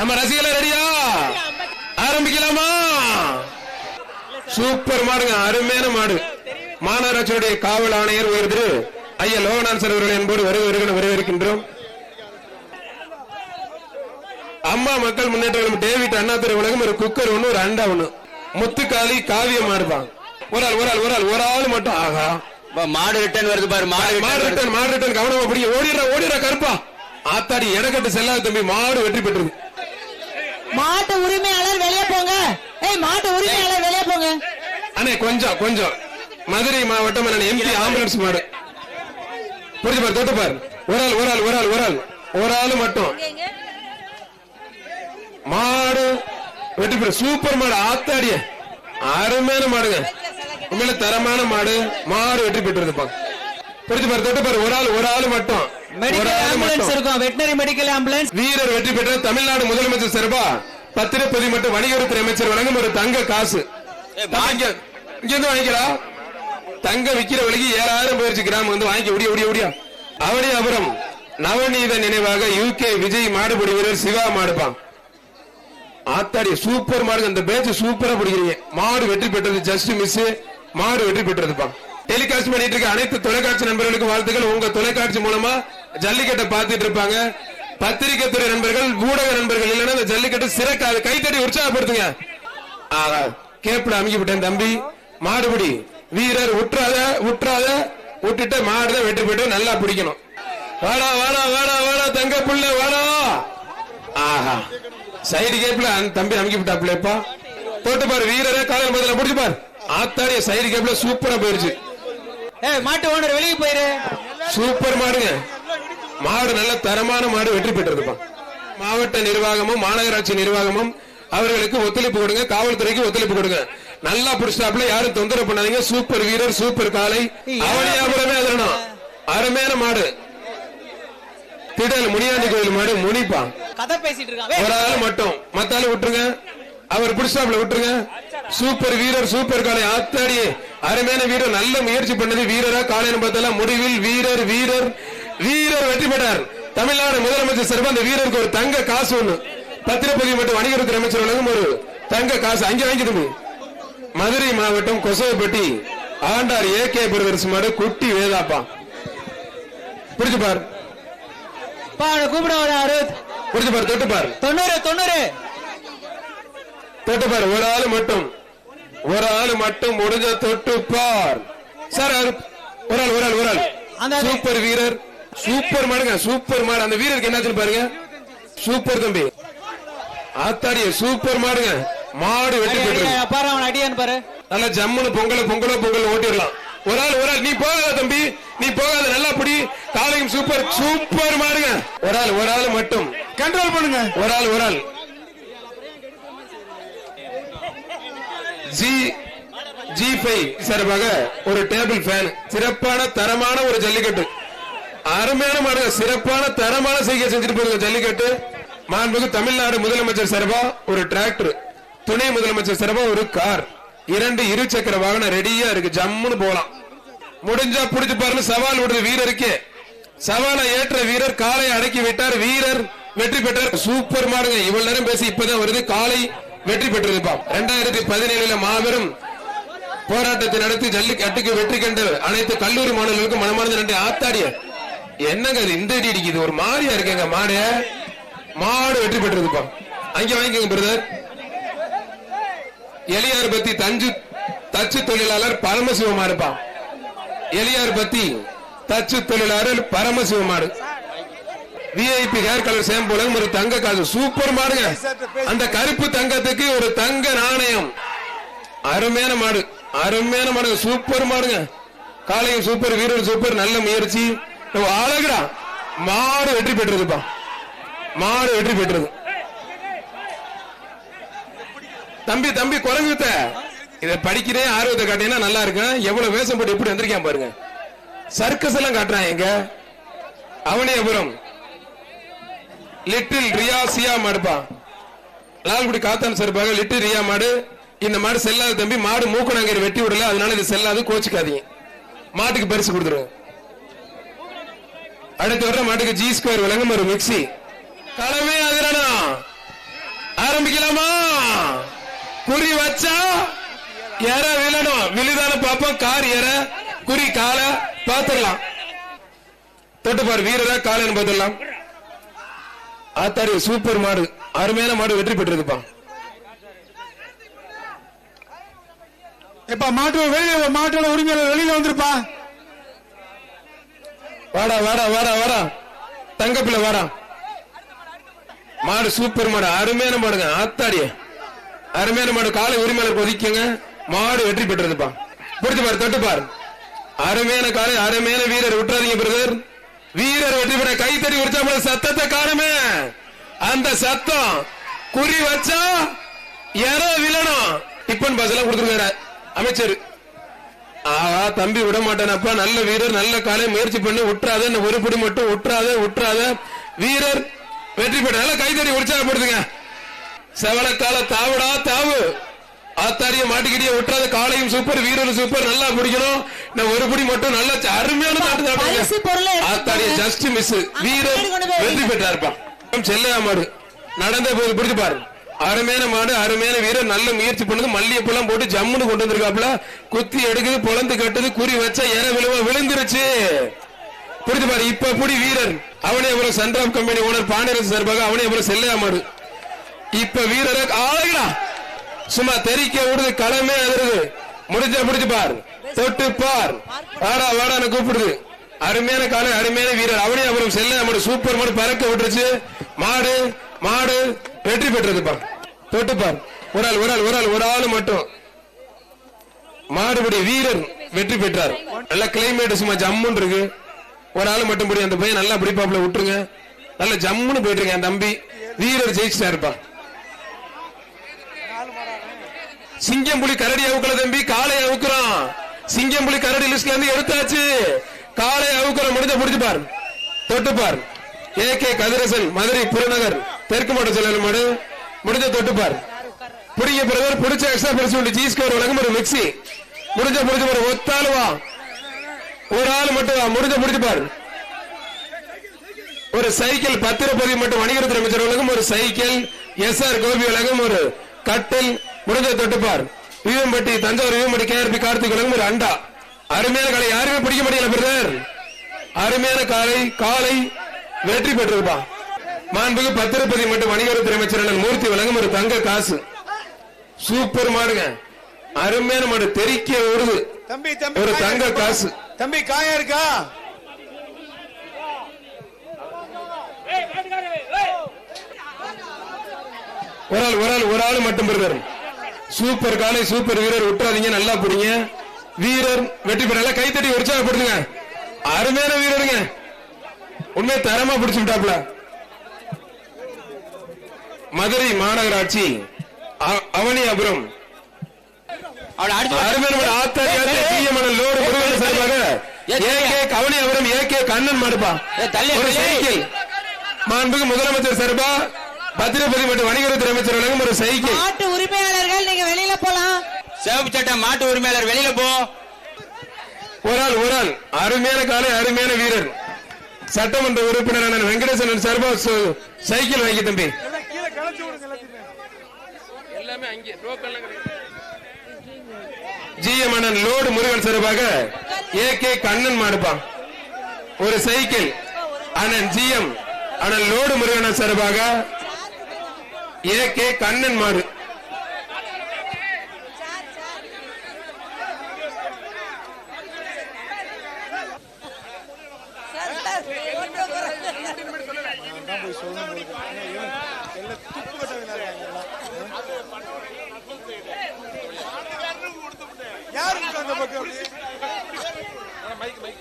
நம்ம ரசிகல ரெடியா ஆரம்பிக்கலாமா? சூப்பர் மாடுங்க அருமையான மாடு. மாநகராட்சியுடைய காவல் ஆணையர் உயர் திரு ஐயா லோகநாத் சார் அவர்கள் என்போடு வருக வருகிற வரவேற்கின்றோம். அம்மா மக்கள் முன்னேற்ற கழகம் டேவிட் அண்ணாதுரை உலகம் ஒரு குக்கர் ஒண்ணு ஒரு அண்டா ஒண்ணு. முத்துக்காளி காவியம் மாடுப்பான் ஒரு ஆள் ஒரு ஆள் ஒரு ஆள் ஒரு ஆள் மட்டும். ஆகா. மாடு ரிட்டர்ன் வருது பாரு மாடு மாடு. ரிட்டன் மாடு ரிட்டன் கவனமா பிடிக்க ஓடிடுற ஓடிடுற கருப்பா. ஆத்தாடி எடக்கட்டு செல்லாத தம்பி மாடு வெற்றி பெற்றது. மாட்டு உரிமையாளர் வெளியே போங்க. ஏய் மாட்டு உரிமையாளர் வெளியே போங்க. அண்ணே கொஞ்சம் கொஞ்சம். மதுரை மாவட்டம் எம்பி ஆம்புலன்ஸ் மாடு. புரிஞ்சு பாரு தொட்டு பாரு. ஒரு ஆள் ஒரு ஆள் ஒரு ஆள் ஒரு ஆள். ஒரு ஆள் மட்டும். மாடு வெற்றி பெற்ற சூப்பர் மாடு ஆத்தாடிய. அருமையான மாடுங்க. உண்மையில தரமான மாடு. மாடு வெற்றி பெற்றிருப்பா புரிஞ்சு பாரு தொட்டு பாரு. ஒரு ஆள் ஒரு ஆள் மட்டும். ஒரு மெடிக்கல் ஆள் ஆம்புலன்ஸ் மட்டும். இருக்கும். வெட்டினரி மெடிக்கல் ஆம்புலன்ஸ் வீரர் வெற்றி பெற்ற தமிழ்நாடு முதலமைச்சர் சார்பா பத்திரப்பதி மற்றும் வணிகத்துறை அமைச்சர் வழங்கும் ஒரு தங்க காசு. தம்பி, இங்க இங்க இருந்து வாங்கிக்கிறா தங்க விக்கிற விலைக்கு ஏழாயிரம் போயிருச்சு கிராமம் வந்து வாங்கி ஒடிய ஒடிய ஒடியா அவனியாபுரம் நவநீத நினைவாக யூகே விஜய் மாடுபிடி வீரர் சிவா மாடுப்பான் ஆத்தாடி சூப்பர் மாடு அந்த பேட்ச் சூப்பரா பிடிக்கிறீங்க. மாடு வெற்றி பெற்றது ஜஸ்ட் மிஸ் மாடு வெற்றி பெற்றதுப்பா. டெலிகாஸ்ட் பண்ணிட்டு இருக்க அனைத்து தொலைக்காட்சி நண்பர்களுக்கு வாழ்த்துக்கள். உங்க தொலைக்காட்சி மூலமா ஜல்லிக்கட்டை பார்த்துட்டு இருப்பாங்க. பத்திரிகை துறை நண்பர்கள் ஊடக நண்பர்கள் இல்லைன்னா இந்த ஜல்லிக்கட்டு சிறக்காது. கைத்தடி உற்சாகப்படுத்துங்க. ஆகா, கேப்ல அமைக்கி விட்டேன் தம்பி. மாடுபிடி. வீரர் உற்றாத உற்றாத விட்டுட்டு மாடுதான் வெற்றி போயிட்டு நல்லா பிடிக்கணும். வாடா வாடா வாடா வாடா தங்க புள்ள வாடா. ஆஹா. சைடு கேப்ல தம்பி அமைக்கி விட்டாப்லப்பா போட்டு பாரு வீரரே காலையில் முதல்ல பிடிச்சு பாரு. ஆத்தாடிய சைடு கேப்ல சூப்பரா போயிருச்சு. மாட்டு ஓனர் வெளியே போயிரு. சூப்பர் மாடுங்க. மாடு நல்ல தரமான மாடு வெற்றி பெற்றதுப்பா. மாவட்ட நிர்வாகமும் மாநகராட்சி நிர்வாகமும் அவர்களுக்கு ஒத்துழைப்பு கொடுங்க காவல்துறைக்கு ஒத்துழைப்பு கொடுங்க. நல்லா புடிச்சாப்ல யாரும் தொந்தரவு பண்ணாதீங்க. சூப்பர் வீரர் சூப்பர் காலை அவனியாபுரமே அருமையான மாடு. திடல் முனியாண்டி கோயில் மாடு முனிப்பா. கதை பேசிட்டு இருக்கான். ஒரு ஆள் மட்டும். மத்த ஆளு விட்டுருங்க. அவர் புடிச்சாப்ல விட்டுருங்க. சூப்பர் வீரர் சூப்பர் காளை. ஆத்தாடி அருமையான வீரர். நல்ல முயற்சி பண்ணது வீரரா. காலைன்னு பார்த்தாலும் முடிவில் வீரர் வீரர் வீரர் வெற்றி பெற்றார். தமிழ்நாடு முதலமைச்சர் சார்பா அந்த வீரருக்கு ஒரு தங்க காசு ஒண்ணு. பத்திரப்பதிவு மற்றும் வணிகத்துறை அமைச்சர் வழங்கும் ஒரு தங்க காசு அங்கே வாங்கி தம்பி. மதுரை மாவட்டம் கொசவப்பட்டி ஆண்டார் ஏ கே பிரதர்ஸ் மாடு குட்டி வேதாப்பா. புரிஞ்சு பார். கூப்பிட வர அறுபது புரிஞ்சு பார் தொட்டு பார். தொண்ணூறு தொண்ணூறு. தொட்டு பார் ஒரு ஆளு மட்டும். ஒரு ஆளு மட்டும் முடிஞ்ச தொட்டு பார். சார் ஒரு ஆள் ஒரு ஆள் ஒரு ஆள். சூப்பர் வீரர் சூப்பர் மாடுங்க சூப்பர் மாடு. அந்த வீரருக்கு என்னாச்சுன்னு பாருங்க. சூப்பர் தம்பி. ஆத்தாடிய சூப்பர் மாடுங்க. மாடு வெட்டி போயிட்டு நல்லா ஜம்முன்னு பொங்கல பொங்கலோ பொங்கல் ஓட்டிடலாம். ஒரு ஆள் ஒரு ஆள். நீ போகாத தம்பி. நீ போகாத நல்லா பிடி. காலையும் சூப்பர் சூப்பர் மாடுங்க. ஒரு ஆள் ஒரு ஆள் மட்டும். கண்ட்ரோல் பண்ணுங்க. ஒரு ஆள் ஒரு ஆள். ஜி ஜி ஃபைவ் சார்பாக ஒரு டேபிள் ஃபேன் சிறப்பான தரமான ஒரு ஜல்லிக்கட்டு. அருமையான மாடு சிறப்பான தரமான செய்கை செஞ்சுட்டு போயிருங்க ஜல்லிக்கட்டு. மாண்புக்கு தமிழ்நாடு முதலமைச்சர் சார்பா ஒரு டிராக்டர் துணை முதலமைச்சர் சார்பா ஒரு கார் இரண்டு இரு சக்கர வாகனம் ரெடியா இருக்கு ஜம்முன்னு போலாம். முடிஞ்சா புடிச்சு பாருன்னு சவால் விடுற வீரருக்கே. சவாலை ஏற்ற வீரர் காலை அடக்கி விட்டார் வீரர் வெற்றி பெற்றார். சூப்பர் மாடுங்க இவ்வளவு நேரம் பேசி இப்பதான் வருது. காலை வெற்றி பெற்றிருப்பா இரண்டாயிரத்தி பதினேழுல மாபெரும் போராட்டத்தை நடத்தி ஜல்லிக்கட்டுக்கு வெற்றி கண்ட அனைத்து கல்லூரி மாணவர்களுக்கும் மனமார்ந்த நன்றி. ஆத்தாடிய என்னங்க இது? இந்த அடி அடிக்குது ஒரு மாதிரியா இருக்குங்க மாடு. மாடு வெற்றி பெற்றிருப்பா அங்க வாங்கிக்கோங்க பிரதர் எளியார் பத்தி தஞ்சு தச்சு தொழிலாளர் பரமசிவமா இருப்பான் எளியார் பத்தி தச்சு தொழிலாளர் பரமசிவமாடு. விஐபி ஹேர் கலர் போல ஒரு தங்க காசு. சூப்பர் மாடுங்க. அந்த கருப்பு தங்கத்துக்கு ஒரு தங்க நாணயம். அருமையான மாடு. அருமையான மாடுங்க. சூப்பர் மாடுங்க. காலையும் சூப்பர் வீரர் சூப்பர் நல்ல முயற்சி. அழகுடா. மாடு வெற்றி பெற்றதுப்பா. மாடு வெற்றி பெற்றது. தம்பி தம்பி குறைஞ்சுத்த இத படிக்கிறேன் ஆர்வத்தை காட்டினா நல்லா இருக்கும். எவ்வளவு வேஷம் போட்டு எப்படி வந்திருக்கேன் பாருங்க. சர்க்கஸ் எல்லாம் காட்டுறான் எங்க? அவனியபுரம். லிட்டில் ரியா சியா மாடுப்பா. லால்குடி காத்தான் சார்பாக லிட்டில் ரியா மாடு. இந்த மாடு செல்லாது தம்பி மாடு மூக்கு மூக்கணாங்கர் வெட்டி விடல அதனால இது செல்லாது கோச்சிக்காதீங்க. மாட்டுக்கு பரிசு கொடுத்துருவோம். அடுத்த வர மாட்டுக்கு ஜி ஸ்கொயர் விளங்கும் ஒரு மிக்சி கலவே அதிரனா. ஆரம்பிக்கலாமா? குறி வச்சா எற விழணும். விழுதான பாப்போம் கார் எற குறி காலை பார்த்துடலாம். தொட்டுப்பார் வீரரா காலன்னு பார்த்துடலாம். ஆத்தாரி சூப்பர் மாடு. அருமையான மாடு வெற்றி பெற்றிருப்பா இப்ப மாட்டு வெளியில மாட்டோட உரிமையாளர் வெளியில வந்திருப்பா. வாடா வாடா வாடா வாடா. தங்கப்பிள்ள வாடா. மாடு சூப்பர் மாடு அருமையான மாடுங்க ஆத்தாடிய. அருமையான மாடு காலை உரிமையாளர் ஒதுக்கிங்க மாடு வெற்றி பெற்றதுப்பா பிடிச்சு பாரு தொட்டு பாரு. அருமையான காலை அருமையான வீரர் விட்டுறாதீங்க பிரதர். வீரர் வெற்றி பெற கைத்தறி உற்சாக சத்தத்தை காணுமே. அந்த சத்தம் குறி வச்சா எற விழணும் டிப்பன் பாஸ் எல்லாம் கொடுத்துருக்காரு. அமைச்சர். ஆஹா தம்பி விட மாட்டேனப்பா நல்ல வீரர் நல்ல காலை முயற்சி பண்ணி. விட்டுறாத இந்த ஒரு பிடி மட்டும் விட்டுறாத விட்டுறாத வீரர் வெற்றி பெற்ற. கைத்தறி உற்சாகப்படுத்துங்க செவலக்கால தாவுடா தாவு. ஆத்தாரிய மாட்டிக்கிட்டே விட்டுறாத காலையும் சூப்பர் வீரரும் சூப்பர் நல்லா பிடிக்கணும். இந்த ஒரு பிடி மட்டும் நல்ல அருமையான ஆத்தாரிய. ஜஸ்ட் மிஸ் வீரர் வெற்றி வைங்க. பெற்றாருப்பா. செல்லையா மாடு நடந்த போது பிடிச்சு பாரு. அருமையான மாடு அருமையான வீரர் நல்ல முயற்சி பண்ணுது. மல்லிகைப்பூலாம் போட்டு ஜம்முன்னு கொண்டு வந்திருக்காப்ல குத்தி எடுக்குது பொழந்து கட்டுது குறி வச்சா என விழுவ விழுந்துருச்சு. புரிஞ்சு பாரு இப்ப புடி வீரர். அவனே அப்புறம் சன்ராப் கம்பெனி ஓனர் பாண்டியரசு சார்பாக அவனே அப்புறம் செல்லையா மாடு இப்ப வீரரை ஆளுங்களா சும்மா தெறிக்க விடுது களமே அதிருது. முடிஞ்ச முடிஞ்சு பார். தொட்டு பார். வாடா வாடான்னு கூப்பிடுது. அருமையான காலம் அருமையான வீரர். அவனே அப்புறம் செல்ல நம்மளோட சூப்பர் மாடு பறக்க விட்டுருச்சு. மாடு மாடு வெற்றி பெற்றதுப்பா தொட்டு பார். ஒரு ஆள் ஒரு ஆள் ஒரு ஆள் ஒரு ஆள் மட்டும். மாடுபடி வீரர் வெற்றி பெற்றார். நல்ல கிளைமேட் சும்மா ஜம்முன்னு இருக்கு. ஒரு ஆள் மட்டும் படி அந்த பையன் நல்லா பிடிப்பாப்புல விட்டுருங்க. நல்ல ஜம்முன்னு போயிட்டு இருக்கேன் என் தம்பி. வீரர் ஜெயிச்சிட்டாருப்பா. சிங்கம் புலி கரடி அவுக்கல தம்பி காளை அவுக்குறோம் சிங்கம் புலி கரடி லிஸ்ட்ல இருந்து எடுத்தாச்சு. காளை அவுக்குறோம் முடிஞ்ச முடிஞ்சு பாரு. தொட்டு பார். ஏ கே கதிரசன் மதுரை புறநகர் தெற்கு மாவட்ட செயலாளர் மாடு. முடிஞ்ச தொட்டு பார். பிடிங்க பிரதர் பிடிச்ச எக்ஸ்ட்ரா பரிசு உண்டு. ஜி ஸ்கோர் வழங்கும் ஒரு மிக்சி முடிஞ்ச முடிஞ்ச பாரு. ஒத்தாள் வா. ஒரு ஆள் மட்டும் வா. முடிஞ்ச முடிஞ்சு பாரு. ஒரு சைக்கிள் பத்திரப்பதிவு மட்டும் வணிகத்துறை அமைச்சர் வழங்கும் ஒரு சைக்கிள். எஸ் ஆர் கோபி வழங்கும் ஒரு கட்டில். முடிஞ்ச தொட்டுப்பார். வீவம்பட்டி தஞ்சாவூர் வீவம்பட்டி கேஆர்பி கார்த்திக் வழங்கும் ஒரு அண்டா. அருமையான காலை யாருமே பிடிக்க முடியல பிரதர். அருமையான காலை காலை வெற்றி பெற்றிருப்பா. மாண்புக்கு பத்திரப்பதிவு மட்டும் வணிகத்துறை அமைச்சர் மூர்த்தி வழங்கும் ஒரு தங்க காசு. சூப்பர் மாடுங்க. அருமையான மாடு தெறிக்க விடுது தம்பி தம்பி ஒரு தங்க? காசு. தம்பி காயா இருக்கா? ஒரு ஆள் ஒரு ஆள் ஒரு ஆள் மட்டும் பிரதர். சூப்பர் காலை சூப்பர் வீரர். விட்டுறாதீங்க நல்லா பிடிங்க. வீரர் வெற்றி பெற நல்லா கைத்தட்டி உற்சாகப்படுத்துங்க அருமையான வீரருங்க. உண்மை தரமா பிடிச்சு விட்டாப்ல மதுரை மாநகராட்சி அவனியாபுரம். முதலமைச்சர் சார்பா பத்திரப்பதி மற்றும் வணிகத்துறை அமைச்சர் வழங்கும் ஒரு சைக்கிள் மாட்டு உரிமையாளர்கள் நீங்க வெளியில போலாம். சிவப்பு சட்டை மாட்டு உரிமையாளர் வெளியில போ. ஒரு ஆள் ஒரு ஆள். அருமையான காலை அருமையான வீரர். சட்டமன்ற உறுப்பினர் வெங்கடேசன் சார்பா சைக்கிள் வாங்கி தம்பி. எல்லாத்தையுமே ஜிஎம் அண்ணன் லோடு முருகன் சார்பாக ஏ கே கண்ணன் மாடுப்பான் ஒரு சைக்கிள். அண்ணன் ஜிஎம் அண்ணன் லோடு முருகன் சார்பாக ஏகே கண்ணன் மாறு யாருக்கு அந்த பக்கம் மைக் மைக்